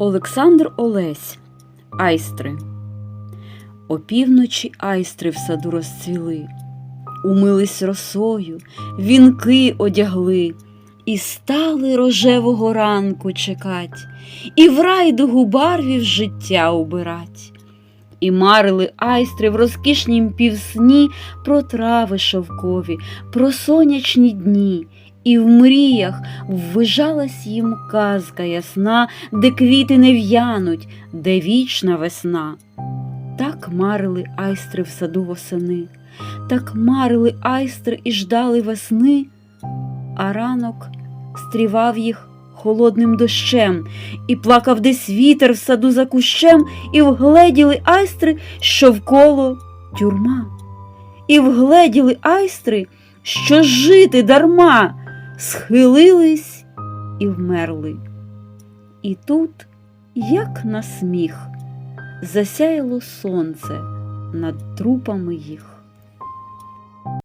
Олександр Олесь. Айстри. Опівночі айстри в саду розцвіли, умились росою, вінки одягли, і стали рожевого ранку чекать, і в райдугу барвів життя убирать. І марили айстри в розкішнім півсні про трави шовкові, про сонячні дні, і в мріях ввижалась їм казка ясна, де квіти не в'януть, де вічна весна. Так марили айстри в саду восени, так марили айстри і ждали весни, а ранок стрівав їх холодним дощем, і плакав десь вітер в саду за кущем, і вгледіли айстри, що вколо тюрма, і вгледіли айстри, що жити дарма, схилились і вмерли. І тут, як на сміх, засяяло сонце над трупами їх.